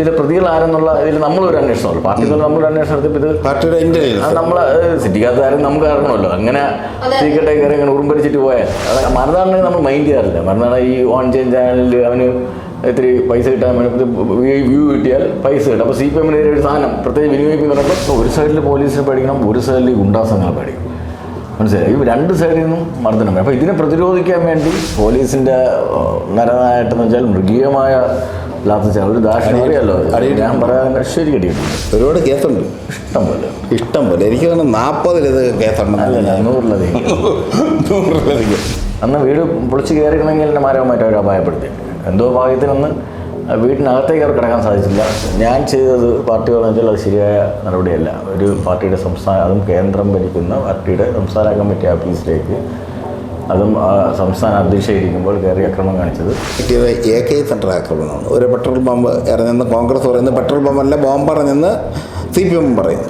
ഇതിലെ പ്രതികൾ ആരെന്നുള്ള ഇതിൽ നമ്മളൊരു അന്വേഷണമല്ലോ പാർട്ടികൾ നമ്മളൊരു അന്വേഷണം നടത്തിയപ്പോൾ ഇത് പാർട്ടിയുടെ നമ്മൾ സിറ്റിക്കകത്ത് ആരും നമുക്ക് അറിയണമല്ലോ. അങ്ങനെ സീക്രട്ടെ കയറി അങ്ങനെ ഉറുമ്പടിച്ചിട്ട് പോയാൽ അത് മറുനാടിനെ നമ്മൾ മൈൻഡ് ചെയ്യാറില്ല. മറുനാട് ഈ ഓൺ ചെയിൻ ചാനലിൽ അവന് ഇത്തിരി പൈസ കിട്ടാൻ വേണ്ടി വ്യൂ കിട്ടിയാൽ പൈസ കിട്ടും. അപ്പോൾ സി പി എമ്മിനെതിരെ ഒരു സാധനം പ്രത്യേകിച്ച് വിനിയോഗിക്കുന്ന പറയുമ്പോൾ ഒരു സൈഡിൽ പോലീസിനെ പഠിക്കണം ഒരു സൈഡിൽ ഗുണ്ടാസങ്ങളെ പേടിക്കും മനസ്സിലായി. രണ്ട് സൈഡിൽ നിന്നും മർദ്ദനം. അപ്പോൾ ഇതിനെ പ്രതിരോധിക്കാൻ വേണ്ടി പോലീസിന്റെ നരനായിട്ടെന്ന് വെച്ചാൽ മൃഗീയമായ ഒരു ദാക്ഷിണ്യം അറിയാലോ? ഞാൻ പറയാൻ ശരി കടിയിട്ടുണ്ട് ഒരുപാട് കേസുണ്ട്. ഇഷ്ടം പോലെ. ഇഷ്ടം പോലെ. എനിക്ക് തോന്നുന്നു നാൽപ്പതിലത് നൂറിലധികം. നൂറിലധികം. അന്ന് വീട് പൊളിച്ച് കയറിക്കണമെങ്കിൽ എന്നെ മാരകമായിട്ട് അവർ അപായപ്പെടുത്തി. എന്തോ ഭാഗ്യത്തിനൊന്ന് വീട്ടിനകത്തേക്ക് അവർ കിടക്കാൻ സാധിച്ചില്ല. ഞാൻ ചെയ്തത് പാർട്ടികളെന്ന് വെച്ചാൽ അത് ശരിയായ നടപടിയല്ല. ഒരു പാർട്ടിയുടെ സംസ്ഥാന അതും കേന്ദ്രം ഭരിക്കുന്ന പാർട്ടിയുടെ സംസ്ഥാന കമ്മിറ്റി ഓഫീസിലേക്ക് അതും സംസ്ഥാന അധ്യക്ഷ ഇരിക്കുമ്പോൾ കയറി അക്രമം കാണിച്ചത്. കിട്ടിയത് എ കെ സെന്റർ ആക്രമണമാണ് ഒരു പെട്രോൾ പമ്പ് ഇറങ്ങുന്ന കോൺഗ്രസ് പറയുന്നത് പെട്രോൾ പമ്പല്ല ബോംബ് ഇറങ്ങുന്ന സി പി എം പറയുന്നു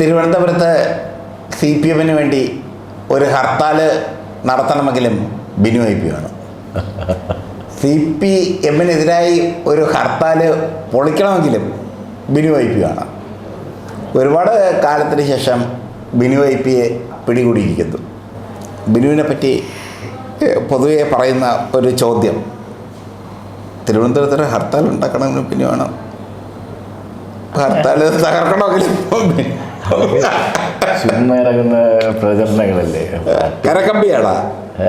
തിരുവനന്തപുരത്ത് സി പി എമ്മിന് വേണ്ടി ഒരു ഹർത്താൽ നടത്തണമെങ്കിലും ബിനു ഐ പി വേണം സി പി എമ്മിനെതിരായി ഒരു ഹർത്താൽ പൊളിക്കണമെങ്കിലും ബിനു ഐ പി വേണം ഒരുപാട് കാലത്തിന് ശേഷം ബിനു ഐ പിയെ പിടികൂടിയിരിക്കുന്നു. ബിനുവിനെ പറ്റി പൊതുവെ പറയുന്ന ഒരു ചോദ്യം. തിരുവനന്തപുരത്ത് ഹർത്താൽ ഉണ്ടാക്കണമെങ്കിലും ബിനു വേണം. ഹർത്താൽ തകർക്കണമെങ്കിലും ചുമ്മാ ഇറങ്ങുന്ന പ്രചരണങ്ങളല്ലേ? കരക്കമ്പിയാടാ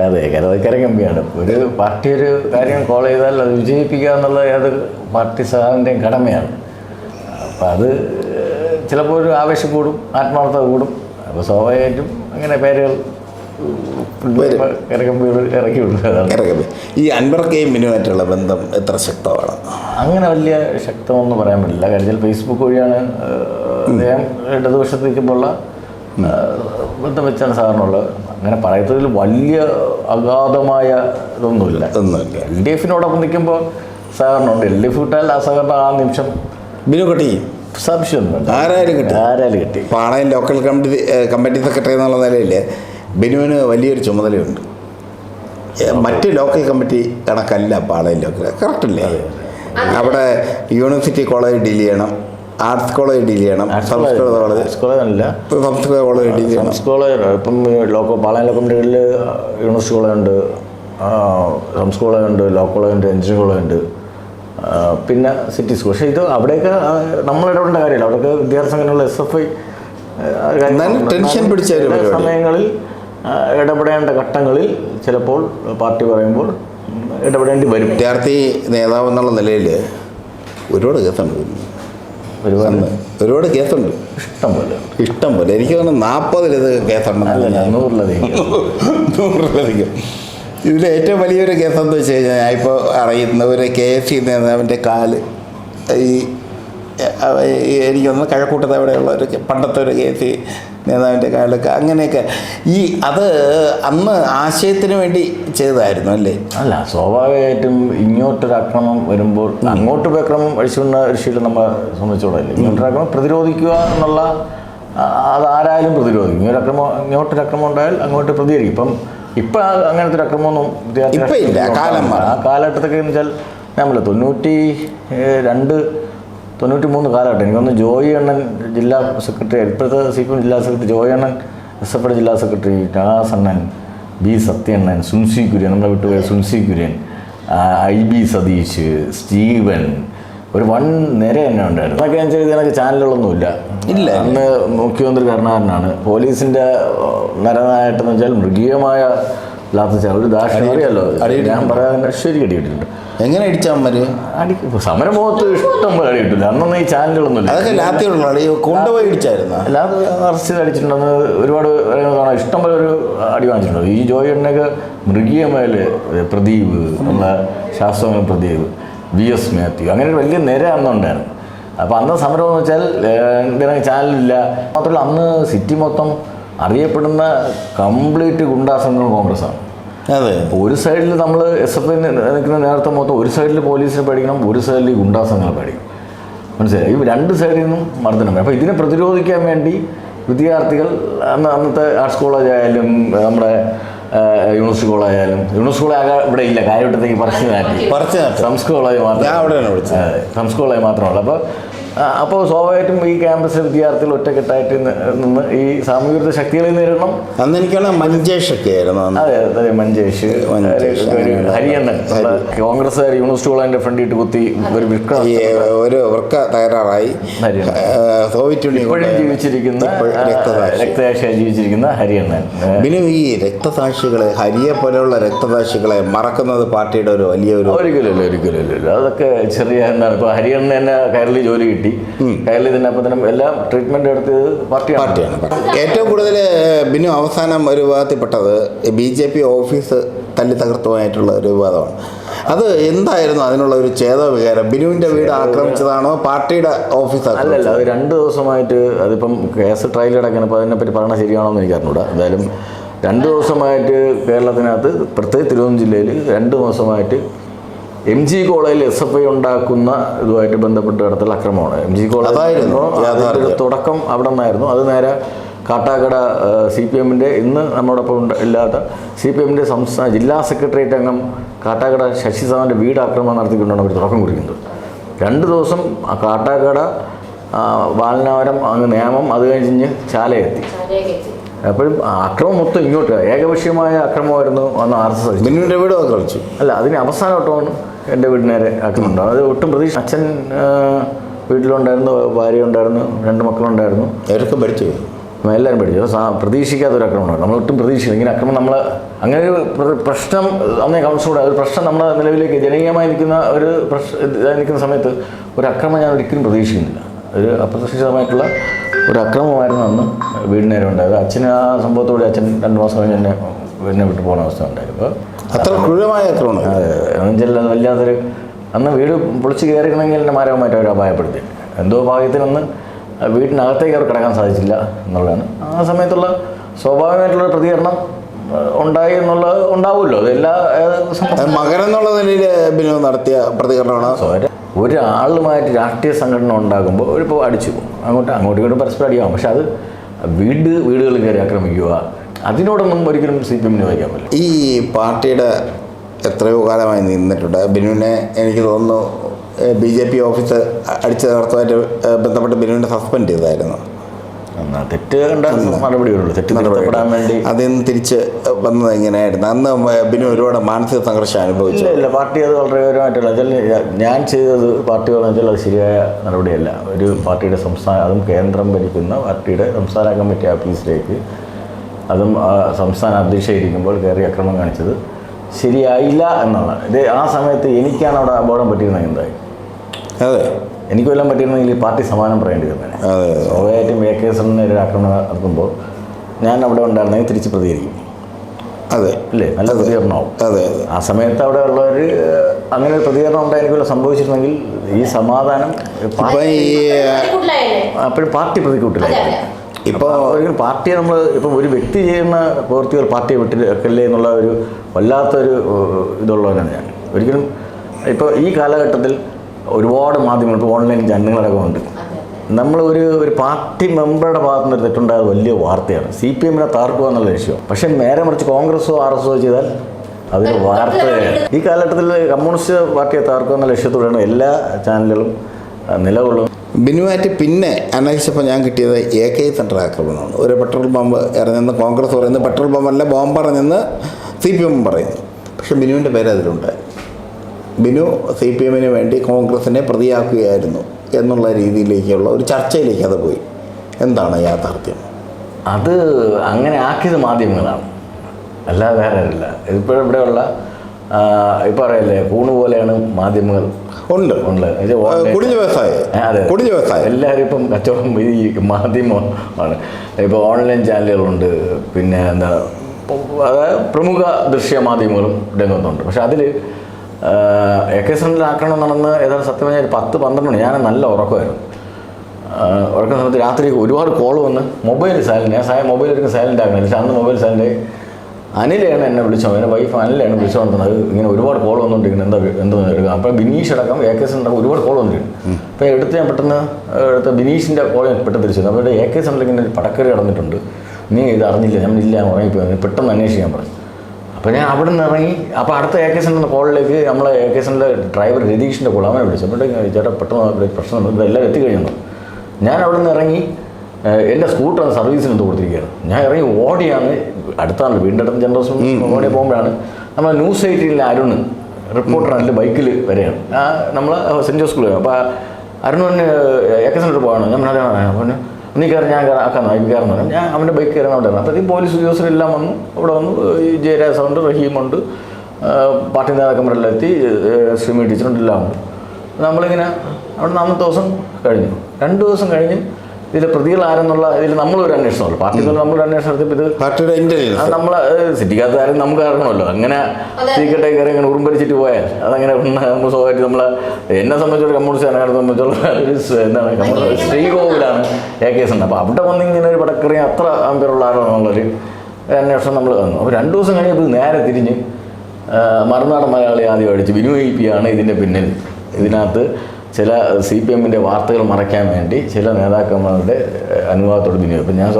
അതെ കരകമ്പിയാണ്. ഒരു പാർട്ടി ഒരു കാര്യം കോൾ ചെയ്താൽ അത് വിജയിപ്പിക്കുക എന്നുള്ളത് ഏത് പാർട്ടി സഹാവിന്റെയും കടമയാണ്. അപ്പം അത് ചിലപ്പോൾ ഒരു ആവേശം കൂടും ആത്മാർത്ഥത കൂടും. അപ്പോൾ സ്വാഭാവികമായിട്ടും അങ്ങനെ പേരുകൾ ഈ അൻവർക്കെയും മിനുമായിട്ടുള്ള ബന്ധം എത്ര ശക്തമാണ്? അങ്ങനെ വലിയ ശക്തമൊന്നും പറയാൻ പറ്റില്ല. കാര്യം ഫേസ്ബുക്ക് വഴിയാണ് അദ്ദേഹം ഇടതുപക്ഷത്ത് നിൽക്കുമ്പോൾ ബന്ധം വെച്ചാണ് സാറിനുള്ളത്. അങ്ങനെ പറയത്തതിൽ വലിയ അഗാധമായ ഇതൊന്നുമില്ല. ഒന്നുമില്ല. എൽ ഡി എഫിനോടൊപ്പം നിൽക്കുമ്പോൾ സഹകരണമുണ്ട് എൽ ഡി എഫ് വിട്ടാൽ ആ സഹകരണം ആ നിമിഷം ബിനു കട്ടി. സംശയമൊന്നുമില്ല. ആരായാലും കിട്ടി. ആരായാലും കിട്ടി. Panayam local committee committee secretary എന്നുള്ള നിലയിൽ ബിനുവിന് വലിയൊരു ചുമതലയുണ്ട്. മറ്റ് ലോക്കൽ കമ്മിറ്റി കണക്കല്ല പാളയം ലോക്കൽ. കറക്റ്റല്ലേ? അവിടെ യൂണിവേഴ്സിറ്റി കോളേജ് ഡീൽ ചെയ്യണം ആർട്സ് കോളേജ് ഡീൽ ചെയ്യണം സംസ്കൃത കോളേജ് സംസ്കൃത കോളേജ് ഡീൽ ചെയ്യണം. കോളേജ് ഇപ്പം ലോക്കോ പാളയം ലോ കമ്മിറ്റികളിൽ യൂണിവേഴ്സിറ്റി കോളേജുണ്ട് സംസ് കോളേജുണ്ട് ലോ കോളേജുണ്ട് എഞ്ചിനീയറിംഗ് കോളേജുണ്ട് പിന്നെ സിറ്റി സ്കൂൾ. പക്ഷേ ഇത് അവിടെയൊക്കെ നമ്മളിടപെടേണ്ട നമ്മൾ ഇടപെടേണ്ട കാര്യമില്ല. അവിടെയൊക്കെ വിദ്യാർത്ഥി സംഘടനകൾ എസ് എഫ് ഐ ടെൻഷൻ പിടിച്ച സമയങ്ങളിൽ ഇടപെടേണ്ട ഘട്ടങ്ങളിൽ ചിലപ്പോൾ പാർട്ടി പറയുമ്പോൾ ഇടപെടേണ്ടി വരും. വിദ്യാർത്ഥി നേതാവ് എന്നുള്ള നിലയിൽ ഒരുപാട് കേസുണ്ട്. ഒരുപാട്. ഒരുപാട് കേസുണ്ട്. ഇഷ്ടം പോലെ ഇഷ്ടം പോലെ. എനിക്ക് തോന്നുന്നു നാൽപ്പതിലത് കേസുണ്ടെന്ന് അല്ല ഞാൻ നൂറിലധികം. നൂറിലധികം. ഇതിൽ ഏറ്റവും വലിയൊരു കേസ് എന്ന് വെച്ച് കഴിഞ്ഞാൽ ഞാൻ ഇപ്പോൾ അറിയുന്ന ഒരു കെ എസ് സി നേതാവിന്റെ കാൽ ഈ ഈ എനിക്കൊന്ന് കഴക്കൂട്ടത്ത് അവിടെയുള്ള ഒരു പണ്ടത്തെ ഒരു കെ എസ് സി നേതാവിന്റെ കാലൊക്കെ അങ്ങനെയൊക്കെ. ഈ അത് അന്ന് ആശയത്തിന് വേണ്ടി ചെയ്തതായിരുന്നു അല്ലേ? അല്ല സ്വാഭാവികമായിട്ടും ഇങ്ങോട്ടൊരു അക്രമം വരുമ്പോൾ അങ്ങോട്ട് പോയി അക്രമം അഴിച്ചുകൊണ്ട ഒരു ശീലം നമ്മളെ സംബന്ധിച്ചോളല്ലേ? ഇങ്ങോട്ടൊരു അക്രമം പ്രതിരോധിക്കുക എന്നുള്ള അതാരായാലും പ്രതിരോധിക്കും ഇങ്ങനൊരു അക്രമം ഇങ്ങോട്ടൊരു അക്രമം ഉണ്ടായാൽ അങ്ങോട്ട് പ്രതികരിക്കും. ഇപ്പം ഇപ്പം അങ്ങനത്തെ ഒരു അക്രമമൊന്നും വിദ്യാർത്ഥി. ആ കാലഘട്ടത്തൊക്കെ എന്ന് വെച്ചാൽ നമ്മൾ തൊണ്ണൂറ്റി രണ്ട് തൊണ്ണൂറ്റി മൂന്ന് കാലഘട്ടം. എനിക്കൊന്ന് ജോയി അണ്ണൻ ജില്ലാ സെക്രട്ടറി ഇപ്പോഴത്തെ സി പി എം ജില്ലാ സെക്രട്ടറി ജോയി അണ്ണൻ എസ് എഫ് ജില്ലാ സെക്രട്ടറി രാസ് അണ്ണൻ ബി സത്യണ്ണൻ സുൻസി കുര്യൻ നമ്മളെ വിട്ടുപോയ സുൻസി Kurian I B Satheesh Steven ഒരു വൺ നിര തന്നെ ഉണ്ടായിരുന്നു. അതൊക്കെ ഞാൻ ചെയ്ത് എനിക്ക് ചാനലുകളൊന്നുമില്ല. ഇല്ല. അന്ന് മുഖ്യമന്ത്രി കരുണാകരനാണ്. പോലീസിന്റെ നരനായിട്ടെന്ന് വെച്ചാൽ മൃഗീയമായ ലാത്തിച്ച ഒരു ദാക്ഷിണ്യം അറിയാലോ. ഞാൻ പറയാൻ ശരി കടിയിട്ടുണ്ട് എങ്ങനെ അടിച്ചവന്മാര് അടി സമരം മുഖത്ത് ഇഷ്ടം പോലെ അടി കിട്ടില്ല അന്നൊന്നും ഈ ചാനലുകളൊന്നുമില്ല അതൊക്കെ ലാത്തിയുള്ള അടി കൊണ്ടുപോയി അടിച്ചായിരുന്നു? അല്ലാതെ അറസ്റ്റ് അടിച്ചിട്ടുണ്ടെന്ന് ഒരുപാട് തവണ ഇഷ്ടം പോലെ ഒരു അടി വാങ്ങിച്ചിട്ടുണ്ട്. ഈ ജോയി എണ്ണയൊക്കെ മൃഗീയമായാൽ പ്രദീപ് നമ്മളെ ശാസ്ത്രജ്ഞ പ്രദീപ് വി എസ് മാത്യു അങ്ങനെ ഒരു വലിയ നിര അന്നുണ്ടായിരുന്നു. അപ്പോൾ അന്ന് സമരം എന്ന് വെച്ചാൽ ചാനലില്ല. മാത്രമല്ല അന്ന് സിറ്റി മൊത്തം അറിയപ്പെടുന്ന കംപ്ലീറ്റ് ഗുണ്ടാസംഘം കോൺഗ്രസ് ആണ് അതെ. ഒരു സൈഡിൽ നമ്മൾ എസ് എഫ് ഐ നിൽക്കുന്ന നേരത്തെ മൊത്തം ഒരു സൈഡിൽ പോലീസിനെ പേടിക്കണം ഒരു സൈഡിൽ ഈ ഗുണ്ടാസംഘങ്ങളെ പേടിക്കണം. മനസ്സിലായി? ഈ രണ്ട് സൈഡിൽ നിന്നും മർദ്ദനം അപ്പോൾ ഇതിനെ പ്രതിരോധിക്കാൻ വേണ്ടി വിദ്യാർത്ഥികൾ അന്ന് അന്നത്തെ ആർട്സ് കോളേജ് ആയാലും നമ്മുടെ യൂണിവേഴ്സിറ്റി കോളേജായാലും യൂണിവേഴ്സിറ്റി കോളേജ് ഇവിടെ ഇല്ല. കാര്യവട്ടത്തേക്ക് പറിച്ചു മാറ്റി. പറിച്ചു സംസ്കൃത കോളേജ് മാത്രം. ഞാൻ മാത്രമല്ല കോളേജ് അപ്പോൾ അപ്പോൾ സ്വാഭാവികമായിട്ടും ഈ ക്യാമ്പസ് വിദ്യാർത്ഥികൾ ഒറ്റക്കെട്ടായിട്ട് നിന്ന് ഈ സാമൂഹിക ശക്തികളെ നേരിടണം. മഞ്ചേഷ് മഞ്ചേഷൊക്കെ ആയിരുന്നു അന്ന്. അതെ അതെ മഞ്ചേഷ്. ഒരു. ഹരിയണ്ണൻ കോൺഗ്രസ്സുകാർ യൂണിവേഴ്സിറ്റി കോളേജിന്റെ ഫ്രണ്ടിട്ട് കുത്തി ഒരു വൃക്ക ഒരു വൃക്ക തയ്യാറായി സോവിയറ്റ് യൂണിയൻ ഇപ്പോഴും ജീവിച്ചിരിക്കുന്ന ഇപ്പോൾ രക്തസാക്ഷി. രക്തസാക്ഷിയായി ജീവിച്ചിരിക്കുന്ന ഹരിയണ്ണൻ. പിന്നെ ഈ രക്തസാക്ഷികളെ ഹരിയെ പോലെയുള്ള രക്തസാക്ഷികളെ മറക്കുന്നത് പാർട്ടിയുടെ ഒരു വലിയൊരു ഒരിക്കലും ഒരിക്കലും അതൊക്കെ ചെറിയ എന്താണ് ഇപ്പൊ ഹരിയണ്ണൻ തന്നെ കയറിൽ ജോലി കിട്ടി. കയറിൽ തന്നെ അപ്പം തന്നെ എല്ലാം ട്രീറ്റ്മെന്റ് എടുത്തത് പാർട്ടിയാണ്. പാർട്ടിയാണ് ഏറ്റവും കൂടുതൽ ബിനു അവസാനം ഒരു വിവാദത്തിൽപ്പെട്ടത് ബി ജെ പി ഓഫീസ് തല്ലി തകർത്തുമായിട്ടുള്ള ഒരു വിവാദമാണ് അത് എന്തായിരുന്നു അതിനുള്ള ഒരു ചേതോ വികാരം ബിനുവിന്റെ വീട് ആക്രമിച്ചതാണോ? പാർട്ടിയുടെ ഓഫീസ് അല്ലല്ല അത് രണ്ട് ദിവസമായിട്ട് അതിപ്പം കേസ് ട്രയൽ അടക്കണം അപ്പോൾ അതിനെപ്പറ്റി പറഞ്ഞ ശരിയാണോ എന്ന് എനിക്ക് അറിഞ്ഞൂടാ എന്തായാലും രണ്ട് ദിവസമായിട്ട് കേരളത്തിനകത്ത് പ്രത്യേകിച്ച് തിരുവനന്തപുരം ജില്ലയിൽ രണ്ട് ദിവസമായിട്ട് എം ജി കോളേജിൽ എസ് എഫ് ഐ ഉണ്ടാക്കുന്ന ഇതുമായിട്ട് ബന്ധപ്പെട്ട നടത്തുള്ള അക്രമമാണ്. എം ജി അതായിരുന്നു കോളേജ് തുടക്കം അവിടെ നിന്നായിരുന്നു. അത് നേരെ കാട്ടാക്കട സി പി എമ്മിന്റെ ഇന്ന് നമ്മോടൊപ്പം ഉണ്ട് ഇല്ലാത്ത സി പി എമ്മിന്റെ സംസ്ഥാന ജില്ലാ സെക്രട്ടേറിയറ്റ് അംഗം കാട്ടാക്കട ശശി സാറിന്റെ വീട് ആക്രമണം നടത്തിക്കൊണ്ടാണ് അവർ തുടക്കം കുറിക്കുന്നത്. രണ്ട് ദിവസം ആ കാട്ടാക്കട വാലനാവരം വാൽനാവരം അങ്ങ് നേമം അത് കഴിഞ്ഞ് ചാലയെത്തി. അപ്പോഴും അക്രമം മൊത്തം ഇങ്ങോട്ട് ഏകപക്ഷീയമായ അക്രമമായിരുന്നു അന്ന് ആർ എസ് എസ് മിന്നുവിന്റെ വീട് അത് ആക്രമിച്ചു അല്ല അതിന് അവസാനമായിട്ടാണ് എന്റെ വീടിനേരെ ആക്കുന്നുണ്ടോ അത് ഒട്ടും പ്രതീക്ഷ അച്ഛൻ വീട്ടിലുണ്ടായിരുന്നു ഭാര്യ ഉണ്ടായിരുന്നു രണ്ട് മക്കളുണ്ടായിരുന്നു. അവരൊക്കെ പഠിച്ചു എല്ലാവരും പഠിച്ചു പ്രതീക്ഷിക്കാത്തൊരു സാ- പ്രതീക്ഷിക്കാത്ത ഒരു ആക്രമണമാണ് നമ്മൾ ഒട്ടും പ്രതീക്ഷിക്കുന്നു ഇങ്ങനെ അക്രമം നമ്മൾ അങ്ങനെ ഒരു പ്രശ്നം അന്നേ കൗൺസിലൂടെ ഒരു പ്രശ്നം നമ്മുടെ നിലവിലേക്ക് ജനകീയമായി നിൽക്കുന്ന ഒരു പ്രശ്നം നിൽക്കുന്ന സമയത്ത് ഒരു അക്രമം ഞാൻ ഒരിക്കലും പ്രതീക്ഷിക്കുന്നില്ല. ഒരു അപ്രതീക്ഷിതമായിട്ടുള്ള ഒരു അക്രമമായിരുന്നു അന്ന് നേരെ ഉണ്ടായത്. അച്ഛന് ആ സംഭവത്തോടെ അച്ഛൻ രണ്ട് മാസം കഴിഞ്ഞ് എന്നെ എന്നെ വിട്ടു പോകുന്ന അവസ്ഥ ഉണ്ടായിരുന്നു. അത്ര ക്രൂരമായ ആക്രമണം എന്നുവെച്ചാൽ വല്ലാത്തൊരു അന്ന് വീട് പൊളിച്ച് കയറിക്കണമെങ്കിൽ എന്നെ മാരകമായിട്ട് അവർ അപായപ്പെടുത്തി എന്തോ ഭാഗ്യത്തിനൊന്ന് വീട്ടിനകത്തേക്ക് അവർ കിടക്കാൻ സാധിച്ചില്ല എന്നുള്ളതാണ്. ആ സമയത്തുള്ള സ്വാഭാവികമായിട്ടുള്ള പ്രതികരണം ഉണ്ടായി എന്നുള്ളത് ഉണ്ടാവുമല്ലോ. അതെല്ലാം അത് മകൻ എന്നുള്ള നിലയിൽ നടത്തിയ പ്രതികരണമാണ്. ഒരാളുമായിട്ട് രാഷ്ട്രീയ സംഘടന ഉണ്ടാകുമ്പോൾ ഇപ്പോൾ അടിച്ചു പോകും. അങ്ങോട്ട് അങ്ങോട്ടും ഇങ്ങോട്ടും പരസ്പരം അടിയാവും പക്ഷെ അത് വീട് വീടുകളിൽ കയറി ആക്രമിക്കുക അതിനോടൊന്നും ഒരിക്കലും സി പി എമ്മിന് വയ്ക്കാൻ പറ്റില്ല. ഈ പാർട്ടിയുടെ എത്രയോ കാലമായി നിന്നിട്ടുണ്ട്. ബിനുവിനെ എനിക്ക് തോന്നുന്നു ബി ജെ പി ഓഫീസ് അടിച്ചു നടത്തുമായിട്ട് ബന്ധപ്പെട്ട് ബിനുവിനെ സസ്പെൻഡ് ചെയ്തായിരുന്നു തെറ്റ് കണ്ട വരുള്ളൂ തെറ്റ് വേണ്ടി. തിരിച്ച് വന്നത് എങ്ങനെയായിരുന്നു? അന്ന് പിന്നെ ഒരുപാട് മാനസിക സംഘർഷം അനുഭവിച്ചു. ഇല്ല പാർട്ടി അത് വളരെ ഗൗരവമായിട്ടുള്ള അതിൽ ഞാൻ ചെയ്തത് പാർട്ടി വെച്ചാൽ അത് ശരിയായ നടപടിയല്ല. ഒരു പാർട്ടിയുടെ സംസ്ഥാന അതും കേന്ദ്രം ഭരിക്കുന്ന പാർട്ടിയുടെ സംസ്ഥാന കമ്മിറ്റി ഓഫീസിലേക്ക് അതും സംസ്ഥാന അധ്യക്ഷ ഇരിക്കുമ്പോൾ കയറി അക്രമം കാണിച്ചത് ശരിയായില്ല എന്നുള്ള ഇത് ആ സമയത്ത് എനിക്കാണ് അവിടെ അപകടം പറ്റിയിരുന്നത് എന്തായി? അതെ. എനിക്ക് കൊല്ലാൻ പറ്റിയിരുന്നെങ്കിൽ ഈ പാർട്ടി സമാനം പറയേണ്ടി വന്നേനെ അതെ സ്വാഭാവികമായിട്ടും എ കെ എസ് ഒരു ആക്രമണം നടത്തുമ്പോൾ ഞാൻ അവിടെ ഉണ്ടായിരുന്നെങ്കിൽ തിരിച്ച് പ്രതികരിക്കും. അതെ. ഇല്ലേ? നല്ല പ്രതികരണമാവും. അതെ അതെ. ആ സമയത്ത് അവിടെ ഉള്ളവർ അങ്ങനെ ഒരു പ്രതികരണം ഉണ്ടായിരിക്കുമല്ലോ സംഭവിച്ചിരുന്നെങ്കിൽ ഈ സമാധാനം അപ്പോഴും പാർട്ടി പ്രതിക്കൂട്ടില്ല ഇപ്പോൾ ഒരിക്കലും പാർട്ടിയെ നമ്മൾ ഇപ്പം ഒരു വ്യക്തി ചെയ്യുന്ന പ്രവൃത്തികൾ പാർട്ടിയെ വിട്ടില്ലേ എന്നുള്ള ഒരു വല്ലാത്തൊരു ഇതുള്ളവനാണ് ഞാൻ. ഒരിക്കലും ഇപ്പോൾ ഈ കാലഘട്ടത്തിൽ ഒരുപാട് മാധ്യമങ്ങൾ ഇപ്പോൾ ഓൺലൈൻ ജനങ്ങളൊക്കെ ഉണ്ട്. നമ്മൾ ഒരു ഒരു പാർട്ടി മെമ്പറുടെ ഭാഗത്തു നിന്ന് തെറ്റുണ്ടായത് വലിയ വാർത്തയാണ്. സി പി എമ്മിനെ താർക്കുക എന്നുള്ള ലക്ഷ്യം. പക്ഷേ നേരെ മറിച്ച് കോൺഗ്രസോ ആർ എസോ ചെയ്താൽ അതൊരു വാർത്തയാണ്. ഈ കാലഘട്ടത്തിൽ കമ്മ്യൂണിസ്റ്റ് പാർട്ടിയെ താർക്കുക എന്ന ലക്ഷ്യത്തോടെയാണ് എല്ലാ ചാനലുകളും നിലകൊള്ളും ബിനുവായിട്ട് പിന്നെ അന്വേഷിച്ചപ്പോൾ ഞാൻ കിട്ടിയത് എ കെ സെന്റർ ആക്രമണമാണ്. ഒരു പെട്രോൾ പമ്പ് ഇറങ്ങുന്ന കോൺഗ്രസ് പറയുന്നത് പെട്രോൾ പമ്പല്ല ബോംബ് പറഞ്ഞെന്ന് സി പി എം പറയുന്നു. പക്ഷേ ബിനുവിന്റെ പേര് അതിലുണ്ട്. ബിനു സി പി എമ്മിന് വേണ്ടി കോൺഗ്രസിനെ പ്രതിയാക്കുകയായിരുന്നു എന്നുള്ള രീതിയിലേക്കുള്ള ഒരു ചർച്ചയിലേക്ക് അത് പോയി. എന്താണ് യാഥാർത്ഥ്യം? അത് അങ്ങനെ ആക്കിയത് മാധ്യമങ്ങളാണ്. അല്ലാതെ വേറെ അല്ല. ഇതിപ്പോഴും ഇവിടെയുള്ള ഇപ്പം അറിയല്ലേ കൂണ് പോലെയാണ് മാധ്യമങ്ങൾ. ഉണ്ട്. ഉണ്ട്. കുടിഞ്ഞ വ്യവസായം. അതെ കുടിഞ്ഞ വ്യവസായം. എല്ലാവരും ഇപ്പം കച്ചവടം ഈ മാധ്യമമാണ്. ഇപ്പോൾ ഓൺലൈൻ ചാനലുകളുണ്ട്. പിന്നെ എന്താ അതായത് പ്രമുഖ ദൃശ്യ മാധ്യമങ്ങളും രംഗത്തുണ്ട് പക്ഷെ അതിൽ എ കെ സെന്ററിൽ ആക്രമണം നടന്ന് ഏതാണ്ട് സത്യം പറഞ്ഞാൽ ഒരു പത്ത് പന്ത്രണ്ട് മണി. ഞാൻ നല്ല ഉറക്കമായിരുന്നു. ഉറക്കുന്ന സമയത്ത് രാത്രി ഒരുപാട് കോൾ വന്ന് മൊബൈൽ സൈലന്റ് ഞാൻ സായ മൊബൈൽ എടുക്കുന്ന സൈലന്റ് ആക്കണം പക്ഷേ അന്ന് മൊബൈൽ സൈലന്റ് അനിലാണ് എന്നെ വിളിച്ചോ എന്റെ വൈഫ് അനിലാണ് വിളിച്ചുകൊണ്ടിരുന്നത് ഇങ്ങനെ ഒരുപാട് കോൾ വന്നുകൊണ്ടിരിക്കുന്നത് എന്താ എന്താ എടുക്കുക അപ്പോൾ ബിനീഷ് അടക്കം എ കെ സെന്റർ ഒരുപാട് കോൾ വന്നിരിക്കുന്നു അപ്പോൾ എടുത്ത് ഞാൻ പെട്ടെന്ന് എടുത്ത ബിനീഷിന്റെ കോൾ ഞാൻ പെട്ടെന്ന് തിരിച്ചു അപ്പോൾ എ കെ സെന്ററിൽ ഇങ്ങനെ ഒരു പടക്കറി കടന്നിട്ടുണ്ട് നീ ഇത് അറിഞ്ഞില്ല. ഞാൻ ഇല്ല ഉറങ്ങിപ്പോയി. പെട്ടെന്ന് അന്വേഷിക്കാൻ പറഞ്ഞു. അപ്പോൾ ഞാൻ അവിടെ നിന്ന് ഇറങ്ങി അപ്പോൾ അടുത്ത എ കെ സെന്റെ കോളിലേക്ക് നമ്മളെ എ കെ സെന്റെ ഡ്രൈവർ രതീഷിന്റെ കോൾ അവനെ വിളിച്ചു. അപ്പോൾ ചേട്ടാ പെട്ടെന്ന് പ്രശ്നം എല്ലാം എത്തിക്കഴിഞ്ഞു ഞാൻ അവിടെ നിന്ന് ഇറങ്ങി എന്റെ സ്കൂട്ടർ സർവീസിന് എടുത്ത് കൊടുത്തിരിക്കുകയാണ് ഞാൻ ഇറങ്ങി ഓടിയാണ്. അടുത്താണ് വീണ്ടും ജനറേഷൻ ഓടി പോകുമ്പോഴാണ് നമ്മളെ ന്യൂസ് എയ്റ്റീനിലെ അരുൺ റിപ്പോർട്ടർ അതിൽ ബൈക്കിൽ വരെയാണ് ആ നമ്മൾ സെന്റ് ജോസ് സ്കൂളിൽ അപ്പോൾ അരുൺ എ കെ സെന്റർ പോവാണ്. ഞാൻ പിന്നെ നീ കയറി ഞാൻ ആക്കാൻ ആക്കാം ബൈക്ക് കയറുന്നു ഞാൻ അവന്റെ ബൈക്ക് കയറാൻ അവിടെ അപ്പോഴത്തേക്കും പോലീസ് ഉദ്യോഗസ്ഥരെല്ലാം വന്നു. അവിടെ വന്നു. ഈ ജയരാജുണ്ട് റഹീമുണ്ട്. ആ, പാർട്ടി നേതാക്കന്മാരെല്ലാം എത്തി ശ്രീമി ടീച്ചറുണ്ട് എല്ലാം ഉണ്ട് നമ്മളിങ്ങനെ അവിടെ നാമത്തെ ദിവസം കഴിഞ്ഞു. രണ്ട് ദിവസം കഴിഞ്ഞ് ഇതിൽ പ്രതികൾ ആരെന്നുള്ള ഇതിൽ നമ്മളൊരു അന്വേഷണമല്ലോ പാർട്ടി നമ്മളൊരു അന്വേഷണം നടത്തിയപ്പോൾ ഇത് പാർട്ടിയുടെ നമ്മൾ സിറ്റിക്കകത്തുകാരും നമുക്ക് അറിയണമല്ലോ. അങ്ങനെ സീക്രട്ടെ കയറി അങ്ങനെ ഉറുമ്പരിച്ചിട്ട് പോയാൽ അതങ്ങനെ നമ്മൾ സ്വാഭാവികമായിട്ട് നമ്മളെ എന്നെ സംബന്ധിച്ചൊരു കമ്മ്യൂണിസ്റ്റ് സംബന്ധിച്ചുള്ള ഒരു എന്താണ് കമ്മ്യൂണിസ്റ്റ് ശ്രീകോവിലാണ് എ കേസ് ഉണ്ട്. അപ്പോൾ അവിടെ വന്ന് ഇങ്ങനെ ഒരു പടക്കറി അത്ര പേരുള്ള ആരാണെന്നുള്ളൊരു അന്വേഷണം നമ്മൾ വന്നു അപ്പോൾ രണ്ട് ദിവസം കഴിഞ്ഞപ്പോൾ ഇത് നേരെ തിരിഞ്ഞ് മറുനാടൻ മലയാളി ആദ്യം അടിച്ച് ബിനു ഇ പി ആണ് ഇതിന്റെ പിന്നിൽ. ഇതിനകത്ത് ചില സി പി എമ്മിന്റെ വാർത്തകൾ മറയ്ക്കാൻ വേണ്ടി ചില നേതാക്കന്മാരുടെ അനുവാദത്തോട് വിനിയോഗം അപ്പം ഞാൻ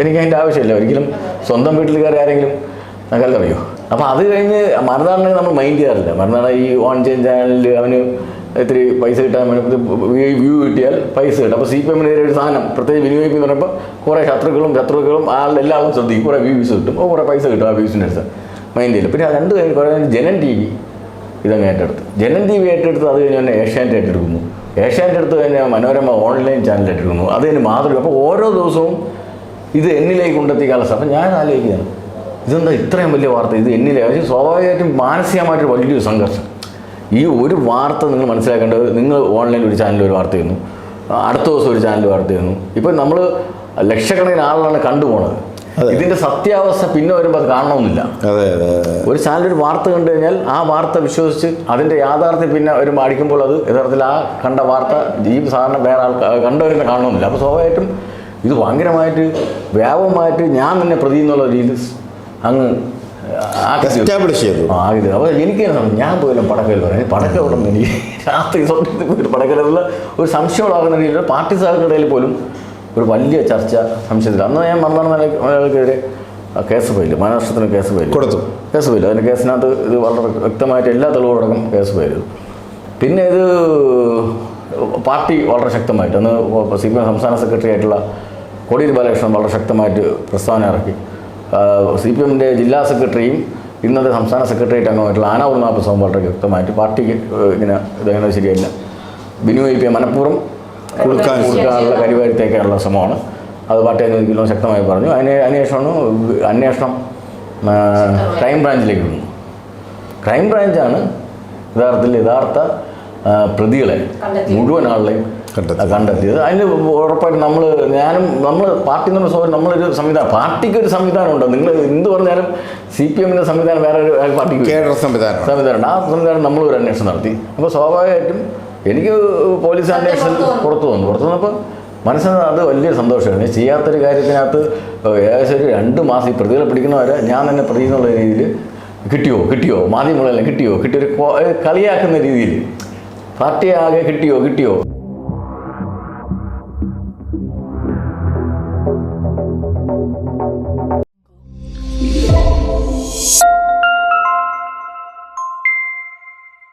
എനിക്ക് അതിന്റെ ആവശ്യമില്ല. ഒരിക്കലും സ്വന്തം വീട്ടിലുകാരെ ആരെങ്കിലും അറിയോ അപ്പോൾ അത് കഴിഞ്ഞ് മറുനാടിനെ നമ്മൾ മൈൻഡ് ചെയ്യാറില്ല. മറുനാട് ഈ ഓൺ ചെയിൻ ചാനലിൽ അവന് ഇത്തിരി പൈസ കിട്ടാൻ വ്യൂ കിട്ടിയാൽ പൈസ കിട്ടും. അപ്പോൾ സി പി എമ്മിന്റെ ഒരു സാധനം പ്രത്യേകിച്ച് വിനിയോഗിക്കുന്ന പറയുമ്പോൾ കുറേ ശത്രുക്കളും ശത്രുക്കളും ആളുടെ എല്ലാവരും ശ്രദ്ധിക്കും. കുറേ വ്യൂസ് കിട്ടും. കുറേ പൈസ കിട്ടും ആ വ്യൂസിന്റെ അടുത്ത്. മൈൻഡ് ചെയ്യില്ല. പിന്നെ രണ്ട് കഴിഞ്ഞ് കുറേ ജനൻ ടി വി ഇതങ്ങ് ഏറ്റെടുത്തു. ജനം ടി വി ഏറ്റെടുത്ത് അത് കഴിഞ്ഞ് തന്നെ ഏഷ്യാനെറ്റ് ഏറ്റെടുക്കുന്നു. ഏഷ്യാനെറ്റ് എടുത്ത് കഴിഞ്ഞാൽ മനോരമ ഓൺലൈൻ ചാനൽ ഏറ്റെടുക്കുന്നു. അത് കഴിഞ്ഞ് മാതൃക. അപ്പോൾ ഓരോ ദിവസവും ഇത് എന്നിലേക്ക് കൊണ്ടെത്തിക്കാനുള്ള ശ്രമം ഞാൻ ആലോചിക്കുകയാണ് ഇതെന്താ ഇത്രയും വലിയ വാർത്ത? ഇത് എന്നിലെ. അത് സ്വാഭാവികമായിട്ടും മാനസികമായിട്ട് വലിയൊരു സംഘർഷം. ഈ ഒരു വാർത്ത നിങ്ങൾ മനസ്സിലാക്കേണ്ടത് നിങ്ങൾ ഓൺലൈനിൽ ഒരു ചാനലിൽ ഒരു വാർത്ത ചെയ്യുന്നു. അടുത്ത ദിവസം ഒരു ചാനൽ വാർത്ത ചെയ്യുന്നു. ഇപ്പം നമ്മൾ ലക്ഷക്കണക്കിന് ആളുകളാണ് കണ്ടുപോണത്. അതെ. ഇതിന്റെ സത്യാവസ്ഥ പിന്നെ വരുമ്പോൾ അത് കാണണമെന്നില്ല. ഒരു ചാനൽ ഒരു വാർത്ത കണ്ടു കഴിഞ്ഞാൽ ആ വാർത്ത വിശ്വസിച്ച് അതിന്റെ യാഥാർത്ഥ്യം പിന്നെ ഒരു അടിക്കുമ്പോൾ അത് യഥാർത്ഥത്തിൽ ആ കണ്ട വാർത്ത ഈ സാധാരണ വേറെ ആൾ കണ്ടവരെ കാണണമെന്നില്ല. അപ്പോൾ സ്വാഭാവികമായിട്ടും ഇത് ഭയങ്കരമായിട്ട് വ്യാപകമായിട്ട് ഞാൻ തന്നെ പ്രതി എന്നുള്ള രീതിയിൽ അങ്ങ്. എസ്റ്റാബ്ലിഷ് ചെയ്തു. അപ്പോൾ എനിക്ക് ഞാൻ പോയില്ല പടക്കൽ പറയാം പടക്കം ഇവിടെ നിന്ന്? എനിക്ക് രാത്രി സ്വപ്നത്തിൽ പോയിട്ട് പടക്കലുള്ള ഒരു സംശയമുള്ളാകുന്ന രീതിയിൽ പാർട്ടി സാധനങ്ങളുടെ പോലും ഒരു വലിയ ചർച്ച സംശയത്തിൽ അന്ന് ഞാൻ മന്ദാന മലയാളിക്കെതിരെ കേസ് ഫയൽ മഹാരാഷ്ട്രത്തിന് കേസ് ഫയൽ. കൊടുത്തു. Case file. അതിന്റെ കേസിനകത്ത് ഇത് വളരെ വ്യക്തമായിട്ട് എല്ലാ തെളിവുകളടക്കം കേസ് ഫയൽ പിന്നെ ഇത് പാർട്ടി വളരെ ശക്തമായിട്ട് അന്ന് സി പി എം സംസ്ഥാന സെക്രട്ടറി ആയിട്ടുള്ള കോടിയേരി ബാലകൃഷ്ണൻ വളരെ ശക്തമായിട്ട് പ്രസ്താവന ഇറക്കി. സി പി എമ്മിന്റെ ജില്ലാ സെക്രട്ടറിയും ഇന്നത്തെ സംസ്ഥാന സെക്രട്ടേറിയറ്റ് അംഗമായിട്ടുള്ള ആന ഉണ്ണാപ്രസവം വളരെ വ്യക്തമായിട്ട് പാർട്ടിക്ക് ഇങ്ങനെ ഇതങ്ങനെ ശരിയല്ല. ബിനു ഐ പി മനഃപൂർവം കൊടുക്കാൻ കൊടുക്കാനുള്ള കരിവാരിത്തേക്കാനുള്ള ശ്രമമാണ്. അത് പാർട്ടി അനുവദിക്കുന്നു ശക്തമായി പറഞ്ഞു. അതിന് അന്വേഷണം അന്വേഷണം ക്രൈം ബ്രാഞ്ചിലേക്ക് വിടുന്നു. ക്രൈം ബ്രാഞ്ചാണ് യഥാർത്ഥത്തിൽ യഥാർത്ഥ പ്രതികളെ മുഴുവൻ ആളുകളെയും കണ്ടെത്തി. കണ്ടെത്തിയത്. അതിന് ഉറപ്പായിട്ട് നമ്മൾ ഞാനും നമ്മൾ പാർട്ടി എന്ന് പറഞ്ഞ നമ്മളൊരു സംവിധാനം പാർട്ടിക്ക് ഒരു സംവിധാനം ഉണ്ട് നിങ്ങൾ എന്ത് പറഞ്ഞാലും സി പി എമ്മിന്റെ സംവിധാനം വേറെ ഒരു പാർട്ടിക്ക് സംവിധാനം. സംവിധാനം. ആ സംവിധാനം നമ്മൾ ഒരു അന്വേഷണം നടത്തി. അപ്പോൾ സ്വാഭാവികമായിട്ടും എനിക്ക് പോലീസ് അന്വേഷണം പുറത്തു വന്നു. പുറത്തു വന്നപ്പോൾ മനസ്സിന് അത് വലിയ സന്തോഷമാണ്. ചെയ്യാത്തൊരു കാര്യത്തിനകത്ത് ഏകദേശം ഒരു രണ്ട് മാസം ഈ പ്രതികളെ പിടിക്കുന്നവരെ ഞാൻ തന്നെ പ്രതി എന്നുള്ള രീതിയിൽ കിട്ടിയോ കിട്ടിയോ? മാധ്യമങ്ങളെല്ലാം കിട്ടിയോ കിട്ടിയൊരു കളിയാക്കുന്ന രീതിയിൽ. പാർട്ടി ആകെ കിട്ടിയോ കിട്ടിയോ?